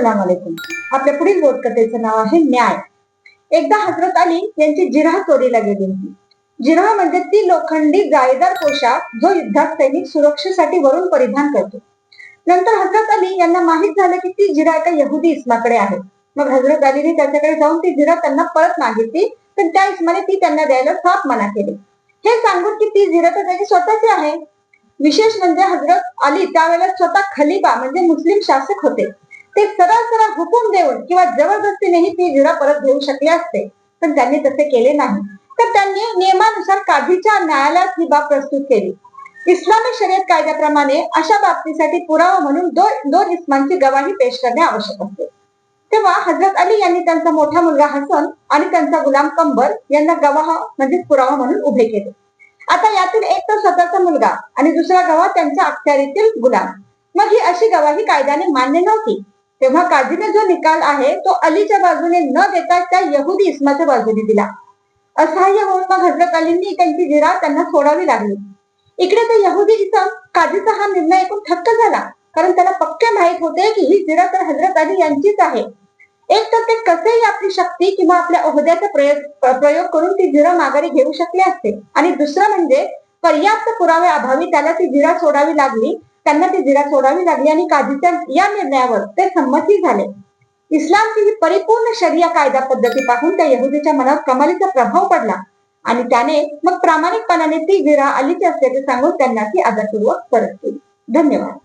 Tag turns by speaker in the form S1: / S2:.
S1: अस्सलाम वालेकुम आपल्या पुढील बोधकथेचं नाव आहे न्याय. एकदा हजरत अली यांची जिराह चोरीला गेली होती. जिराह म्हणजे ती लोखंडी जाळीदार पोशाख जो युद्धात सैनिक सुरक्षेसाठी वरून परिधान करतो. नंतर हजरत अली यांना माहीत झालं की ती जिरा एका यहुदी इस्माकडे आहे. मग हजरत अलीने त्याच्याकडे जाऊन ती जिरा त्यांना परत मागितली तर त्या इस्माने ती त्यांना द्यायला साफ मना केली. हे सांगून की ती जिरा तर त्याची स्वतःची आहे. विशेष म्हणजे हजरत अली त्यावेळेला स्वतः खलिबा म्हणजे मुस्लिम शासक होते. ते सरळ सरळ हुकूम देऊन किंवा जबरदस्तीनेही ती जिरा परत घेऊ शकले असते. पण त्यांनी तसे केले नाही. तर त्यांनी नियमानुसार काझीच्या न्यायालयात ही बाब प्रस्तुत केली. इस्लामी शर्यत कायद्याप्रमाणे अशा बाबतीसाठी पुरावा म्हणून दोन दोन इस्मांची गवाही पेश करणे आवश्यक असते. तेव्हा हजरत अली यांनी त्यांचा मोठा मुलगा हसन आणि त्यांचा गुलाम कंबर यांना गवाह म्हणजे पुरावा म्हणून उभे केले. आता यातील एक तर स्वतःचा मुलगा आणि दुसरा गवाह त्यांच्या अखत्यारीतील गुलाम. मग ही अशी गवाही कायद्याने मान्य नव्हती. तेव्हा काझीने जो निकाल आहे तो अलीच्या बाजूने न देता त्या यहुदी इस्माच्या बाजूने दिला. असहाय्य होऊन मग हजरत अलींनी त्यांची जिरा त्यांना सोडावी लागली. इकडे तर यहुदी इसम काझीचा हा निर्णय ऐकून थक्क झाला. कारण त्याला पक्के माहीत होते की ही जिरा तर हजरत अली यांचीच आहे. एक तर ते कसेही आपली शक्ती किंवा आपल्या ओहद्याचा प्रयोग प्रयोग करून ती जिरा माघारी घेऊ शकले असते. आणि दुसरं म्हणजे पर्याप्त पुरावे अभावी त्याला ती जिरा सोडावी लागली. त्यांना ती जिरा सोडावी लागली आणि काझीच्या या निर्णयावर ते संमती झाले. इस्लामची ही परिपूर्ण शरिया कायदा पद्धती पाहून त्या यहुदीच्या मनावर कमालीचा प्रभाव पडला आणि त्याने मग प्रामाणिकपणाने ती जिरा अलीची असल्याचे सांगून त्यांना ती आदरपूर्वक परत केली धन्यवाद.